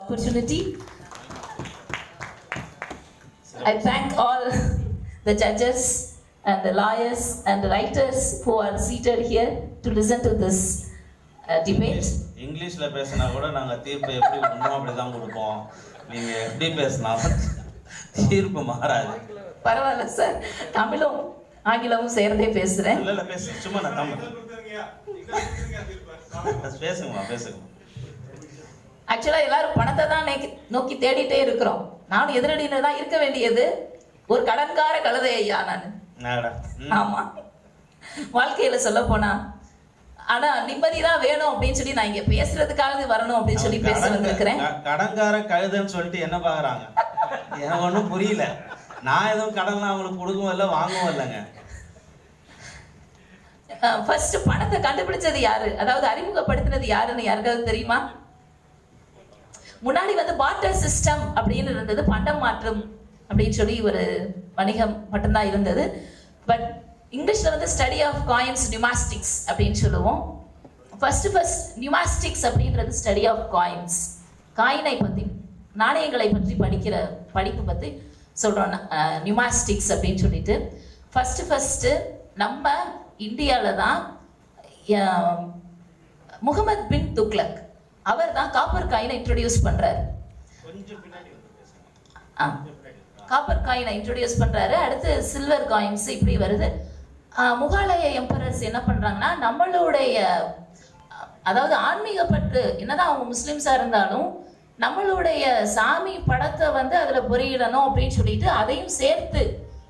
opportunity. I thank all the judges and the lawyers and the writers who are seated here to listen to this uh, debate. இங்கிலீஷ்ல பேசினா கூட நாங்க தீர்ப்பு எப்படி ஒன்றும் அப்படிதான் கொடுப்போம். நீங்க எப்படி பேசினாலும் தீர்ப்பு மாறாது. பரவாயில்ல சார் தமிழும் ஆங்கிலமும் சேர்ந்தே பேசுகிறேன் இல்ல இல்ல பேசு. சும்மா நான் தமிழ். பேசுங்கம்மா பேசுங்க. ஆக்சுவலாக எல்லாரும் பணத்தை தான் நோக்கி- நோக்கி தேடிட்டே இருக்கிறோம். நானும் எதிரடியில் தான் இருக்க வேண்டியது. ஒரு கடன்கார கழுதை ஐயா நான். ஆமா. வாழ்க்கையில சொல்ல போனா ஆனா நிம்மதி தான் வேணும் அப்படின்னு சொல்லி நான் இங்க பேசுறதுக்காக வரணும் அப்படின்னு சொல்லி பேச வந்திருக்கிறேன். கடன்கார கழுதைன்னு சொல்லிட்டு என்ன பாக்குறாங்க? எனக்கு ஒன்றும் புரியல. நான் எதுவும் கடன்லாம் அவங்களுக்கு கொடுக்கவும் இல்லை வாங்கவும் இல்லைங்க. ஃபர்ஸ்ட் பணத்தை கண்டுபிடிச்சது யாரு? அதாவது அறிமுகப்படுத்தினது யாருன்னு யாருக்காவது தெரியுமா? முன்னாடி வந்து பார்ட்டர் சிஸ்டம் அப்படின்னு இருந்தது பண்டம் மாற்றம் அப்படின்னு சொல்லி ஒரு வணிகம் மட்டும்தான் இருந்தது. பட் இங்கிலீஷ்ல வந்து ஸ்டடி ஆஃப் காயின்ஸ் நியூமாஸ்டிக்ஸ் அப்படின்னு சொல்லுவோம். ஃபர்ஸ்ட் ஃபர்ஸ்ட் நியூமாஸ்டிக்ஸ் அப்படின்றது ஸ்டடி ஆஃப் காயின்ஸ் காயினை பற்றி நாணயங்களை பற்றி படிக்கிற படிப்பு பற்றி சொல்கிறோம் நியூமாஸ்டிக்ஸ் அப்படின்னு சொல்லிட்டு. ஃபர்ஸ்ட் ஃபர்ஸ்ட்டு நம்ம இந்தியாவில் தான் முகமது பின் துக்லக் அவர் தான் காப்பர் காயினை இன்ட்ரடியூஸ் ஆ. காப்பர் காயினை இன்ட்ரடியூஸ் பண்றாரு. அடுத்து சில்வர் காயின்ஸ் இப்படி வருது. முகாலய எம்பரர்ஸ் என்ன பண்றாங்கன்னா நம்மளுடைய அதாவது ஆன்மீக பற்று என்னதான் அவங்க முஸ்லிம்ஸா இருந்தாலும் நம்மளுடைய சாமி படத்தை வந்து அதுல பொறியிடணும் அப்படின்னு சொல்லிட்டு அதையும் சேர்த்து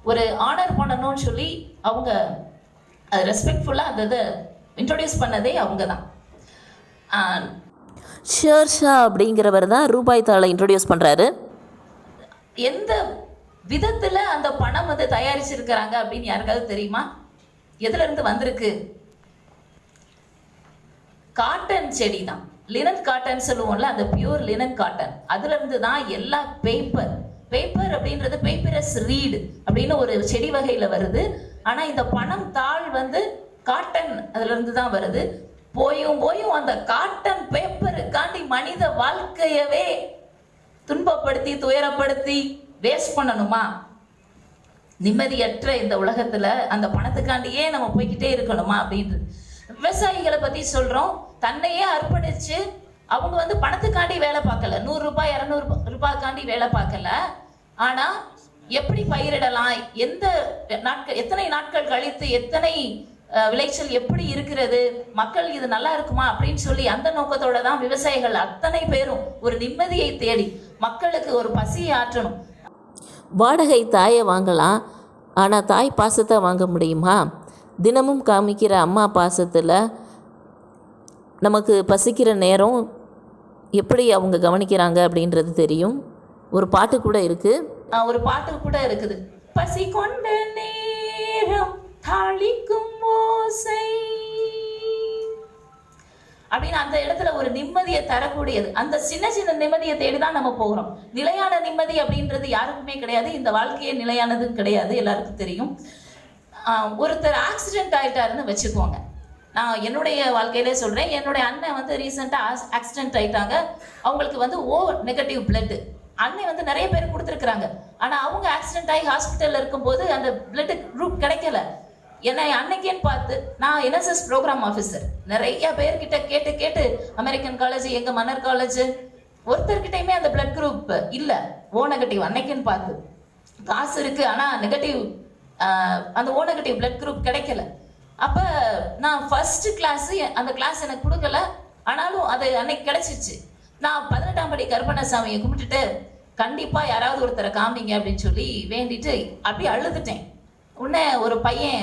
ஒரு ஆனர் பண்ணணும்னு சொல்லி அவங்க அது ரெஸ்பெக்ட்ஃபுல்லாக அந்த இதை இன்ட்ரடியூஸ் பண்ணதே அவங்க தான் ஷேர்ஷா அப்படிங்கிறவர் தான் ரூபாய் தாளை இன்ட்ரடியூஸ் பண்ணுறாரு எந்த விதத்தில் அந்த பணம் வந்து தயாரிச்சிருக்கிறாங்க அப்படின்னு யாருக்காவது தெரியுமா? எதுலேருந்து வந்திருக்கு? காட்டன் செடி தான். லினன் காட்டன் சொல்லுவோம்ல அந்த பியூர் லினன் காட்டன் அதுலேருந்து தான் எல்லா பேப்பர் பேப்பர் அப்படின்றது பேப்பரஸ் ரீடு அப்படின்னு ஒரு செடி வகையில் வருது. ஆனால் இந்த பணம் தாள் வந்து காட்டன் அதுலேருந்து தான் வருது. போயும் போயும் அந்த காட்டன் பேப்பருக்காண்டி மனித வாழ்க்கையவே துன்பப்படுத்தி துயரப்படுத்தி வேஸ்ட் பண்ணணுமா? நிம்மதியற்ற இந்த உலகத்துல அந்த பணத்துக்காண்டியே நம்ம போய்கிட்டே இருக்கணுமா அப்படின்றது. விவசாயிகளை பத்தி சொல்றோம். தன்னையே அர்ப்பணிச்சு அவங்க வந்து பணத்துக்காண்டி வேலை பார்க்கல. நூறு ரூபாய் இரநூறு ரூபாய்க்காண்டி வேலை பார்க்கல. ஆனா எப்படி பயிரிடலாம்? எந்த நாட்கள் எத்தனை நாட்கள் கழித்து எத்தனை விளைச்சல் எப்படி இருக்கிறது? மக்கள் இது நல்லா இருக்குமா? அப்படின்னு சொல்லி அந்த நோக்கத்தோட தான் விவசாயிகள் அத்தனை பேரும் ஒரு நிம்மதியை தேடி மக்களுக்கு ஒரு பசியை ஆற்றணும். வாடகை தாயை வாங்கலாம். ஆனால் தாய் பாசத்தை வாங்க முடியுமா? தினமும் காமிக்கிற அம்மா பாசத்தில் நமக்கு பசிக்கிற நேரம் எப்படி அவங்க கவனிக்கிறாங்க அப்படின்றது தெரியும். ஒரு பாட்டு கூட இருக்குது ஆஹ் ஒரு பாட்டு கூட இருக்குது. பசி கொண்ட நேரம் தாளிக்கும் ஓசை அப்படின்னு அந்த இடத்துல ஒரு நிம்மதியை தரக்கூடியது. அந்த சின்ன சின்ன நிம்மதியை தேடி தான் நம்ம போகிறோம் நிலையான நிம்மதி அப்படின்றது யாருக்குமே கிடையாது. இந்த வாழ்க்கையே நிலையானது கிடையாது. எல்லாருக்கும் தெரியும். ஒருத்தர் ஆக்சிடென்ட் ஆயிட்டாருன்னு வச்சுக்கோங்க. நான் என்னுடைய வாழ்க்கையிலே சொல்கிறேன் என்னுடைய அண்ணன் வந்து ரீசெண்டாக ஆக்சிடென்ட் ஆயிட்டாங்க. அவங்களுக்கு வந்து ஓ நெகட்டிவ் பிளட்டு அண்ணன் வந்து நிறைய பேர் கொடுத்துருக்குறாங்க. ஆனால் அவங்க ஆக்சிடென்ட் ஆகி ஹாஸ்பிட்டலில் இருக்கும்போது அந்த பிளட்டு குரூப் கிடைக்கல. என்னை அன்னைக்கேன்னு பார்த்து நான் என்எஸ்எஸ் ப்ரோக்ராம் ஆஃபீஸர் நிறைய பேர்கிட்ட கேட்டு கேட்டு அமெரிக்கன் காலேஜ் எங்கள் மன்னர் காலேஜ் ஒருத்தர்கிட்டயுமே அந்த பிளட் குரூப் இல்லை. ஓ நெகட்டிவ் அன்னைக்குன்னு பார்த்து. காசு இருக்கு ஆனால் நெகட்டிவ் அந்த ஓ நெகட்டிவ் பிளட் குரூப் கிடைக்கல. அப்போ நான் ஃபர்ஸ்ட் கிளாஸ் அந்த கிளாஸ் எனக்கு கொடுக்கல. ஆனாலும் அது அன்னைக்கு கிடைச்சிச்சு. நான் பதினெட்டாம் படி கருப்பண்ணசாமியை கும்பிட்டுட்டு கண்டிப்பாக யாராவது ஒருத்தரை காமிங்க அப்படின்னு சொல்லி வேண்டிட்டு அப்படியே அழுதுட்டேன். உடனே ஒரு பையன்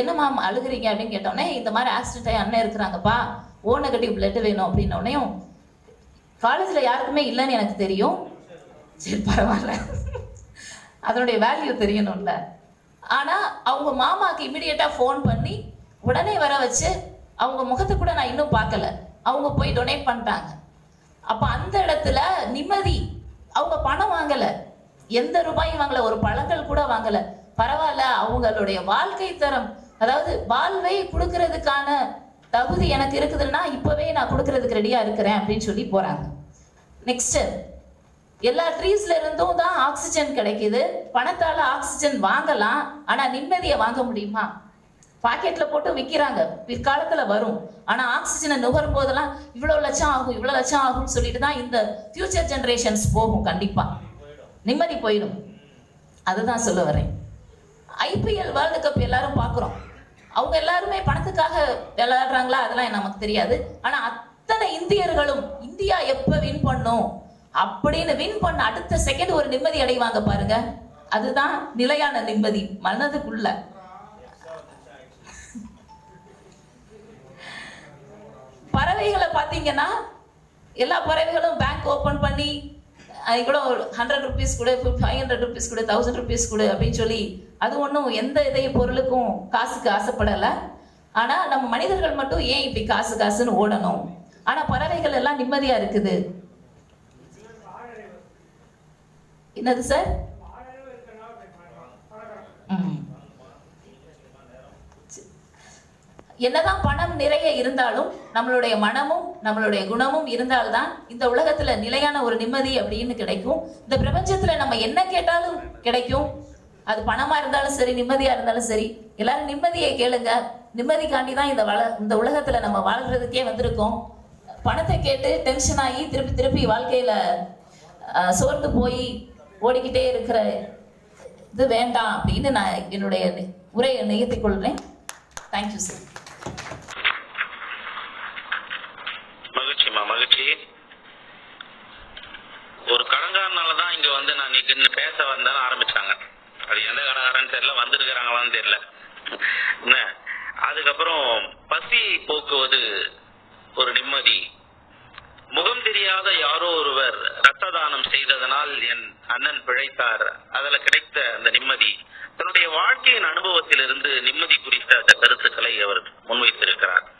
என்னம்மா அழுகுறீங்க அப்படின்னு கேட்டோடனே இந்த மாதிரி ஆக்சிடென்ட் ஆகி அண்ணன் இருக்கிறாங்கப்பா ஓ நெகட்டிவ் பிளட் வேணும் அப்படின்னோடனே காலேஜில் யாருக்குமே இல்லைன்னு எனக்கு தெரியும். சரி பரவாயில்ல. அதனுடைய வேல்யூ தெரியணும்ல. ஆனால் அவங்க மாமாவுக்கு இமிடியேட்டாக ஃபோன் பண்ணி உடனே வர வச்சு அவங்க முகத்தை கூட நான் இன்னும் பார்க்கல. அவங்க போய் டொனேட் பண்ணிட்டாங்க. அப்போ அந்த இடத்துல நிம்மதி அவங்க பணம் வாங்கலை. எந்த ரூபாயும் வாங்கலை ஒரு பழங்கள் கூட வாங்கலை. பரவாயில்ல அவங்களுடைய வாழ்க்கை தரம் அதாவது வாழ்வை கொடுக்கறதுக்கான தகுதி எனக்கு இருக்குதுன்னா இப்பவே நான் கொடுக்கறதுக்கு ரெடியா இருக்கிறேன் அப்படின்னு சொல்லி போறாங்க. நெக்ஸ்ட் எல்லா ட்ரீஸ்ல இருந்தும் தான் ஆக்சிஜன் கிடைக்குது. பணத்தால ஆக்சிஜன் வாங்கலாம் ஆனா நிம்மதியை வாங்க முடியுமா? பாக்கெட்ல போட்டு விற்கிறாங்க பிற்காலத்துல வரும். ஆனா ஆக்சிஜனை நுகரும் போதெல்லாம் இவ்வளவு லட்சம் ஆகும் இவ்வளவு லட்சம் ஆகும்னு சொல்லிட்டு தான் இந்த ஃபியூச்சர் ஜென்ரேஷன்ஸ் போகும் கண்டிப்பா. நிம்மதி போயிடும். அதுதான் சொல்ல வரேன். ஐபிஎல் வேர்ல்டு கப் எல்லாரும் பார்க்குறோம். அவங்க எல்லாருமே பணத்துக்காக விளையாடுறாங்களா? அதெல்லாம் நமக்கு தெரியாது. ஆனால் அத்தனை இந்தியர்களும் இந்தியா எப்போ வின் பண்ணும் அப்படின்னு வின் பண்ண அடுத்த செகண்ட் ஒரு நிம்மதி அடைவாங்க பாருங்க. அதுதான் நிலையான நிம்மதி. மனதுக்குள்ள. பறவைகளை பார்த்தீங்கன்னா எல்லா பறவைகளும் பேங்க் ஓப்பன் பண்ணி அஹ் இவ்வளோ ஹண்ட்ரட் ருபீஸ் கூட ஃபைவ் ஹண்ட்ரட் ருபீஸ் கூட தௌசண்ட் ருபீஸ் கூட அப்படின்னு சொல்லி அது ஒன்றும் எந்த இதய பொருளுக்கும் காசுக்கு ஆசைப்படலை. ஆனால் நம்ம மனிதர்கள் மட்டும் ஏன் இப்படி காசு காசுன்னு ஓடணும்? ஆனால் பறவைகள் எல்லாம் நிம்மதியாக இருக்குது. என்னது சார்? என்னதான் பணம் நிறைய இருந்தாலும் நம்மளுடைய மனமும் நம்மளுடைய குணமும் இருந்தால்தான் இந்த உலகத்துல நிலையான ஒரு நிம்மதி அப்படின்னு கிடைக்கும். இந்த பிரபஞ்சத்துல நம்ம என்ன கேட்டாலும் கிடைக்கும். அது பணமா இருந்தாலும் சரி நிம்மதியா இருந்தாலும் சரி எல்லாரும் நிம்மதியை கேளுங்க. நிம்மதிக்காண்டி தான் இந்த வள இந்த உலகத்துல நம்ம வாழ்றதுக்கே வந்திருக்கோம். பணத்தை கேட்டு டென்ஷன் ஆகி திருப்பி திருப்பி வாழ்க்கையில சோர்ந்து போய் ஓடிக்கிட்டே இருக்கிற இது வேண்டாம் அப்படின்னு நான் என்னுடைய உரையை நிகழ்த்திக் கொள்கிறேன். தேங்க்யூ சார் மகிழ்ச்சிமா மகிழ்ச்சி ஒரு கடங்காரனால தான் இங்க வந்து நான் பேச வந்தேன்னு ஆரம்பிச்சாங்க. தெரியல வந்திருக்கிறாங்களான்னு தெரியல. என்ன? அதுக்கப்புறம் பசி போக்குவது ஒரு நிம்மதி. முகம் தெரியாத யாரோ ஒருவர் ரத்த தானம் செய்ததனால் என் அண்ணன் பிழைத்தார். அதுல கிடைத்த அந்த நிம்மதி. தன்னுடைய வாழ்க்கையின் அனுபவத்திலிருந்து நிம்மதி குறித்த அந்த கருத்துக்களை அவர் முன்வைத்திருக்கிறார்.